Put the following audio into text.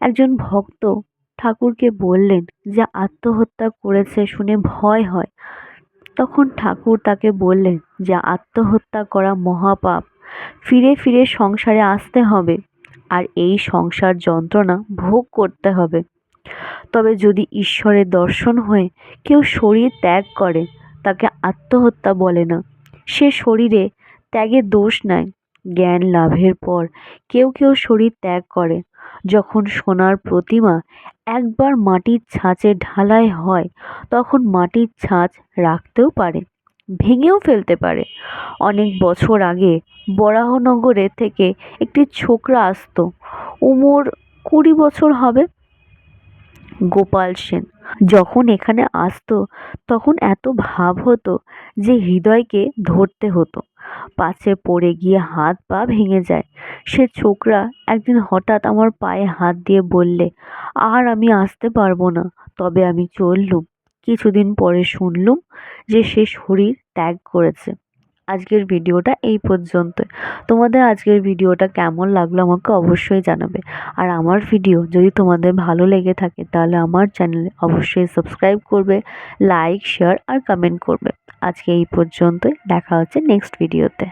একজন ভক্ত ঠাকুরকে বললেন যে আত্মহত্যা করেছে শুনে ভয় হয়। তখন ঠাকুর তাকে বললেন যে আত্মহত্যা করা মহাপাপ। ফিরে ফিরে সংসারে আসতে হবে আর এই সংসার যন্ত্রণা ভোগ করতে হবে। তবে যদি ঈশ্বরের দর্শন হয়ে, কেউ শরীর ত্যাগ করে, তাকে আত্মহত্যা বলে না। সে শরীরে ত্যাগের দোষ নাই। জ্ঞান লাভের পর কেউ কেউ শরীর ত্যাগ করে। যখন সোনার প্রতিমা একবার মাটির ছাঁচে ঢালাই হয়, তখন মাটির ছাঁচ রাখতেও পারে, ভেঙেও ফেলতে পারে। অনেক বছর আগে বরাহনগরে থেকে একটি ছোকরা আসতো, উমর কুড়ি বছর হবে, গোপাল সেন। যখন এখানে আসতো, তখন এত ভাব হতো যে হৃদয়কে ধরতে হতো। পাছে পড়ে গিয়ে হাত পা ভেঙে যায়। সে ছোকরা একদিন হঠাৎ আমার পায়ে হাত দিয়ে বললে, আর আমি আসতে পারব না, তবে আমি চললুম। কিছুদিন পরে শুনলুম যে সে শরীর ত্যাগ করেছে। আজকের ভিডিওটা এই পর্যন্ত। তোমাদের আজকের ভিডিওটা কেমন লাগল আমাকে অবশ্যই জানাবে। আর আমার ভিডিও যদি তোমাদের ভালো লেগে থাকে, তাহলে আমার চ্যানেলে অবশ্যই সাবস্ক্রাইব করবে, লাইক, শেয়ার আর কমেন্ট করবে। আজকে এই পর্যন্তই। দেখা হচ্ছে নেক্সট ভিডিওতে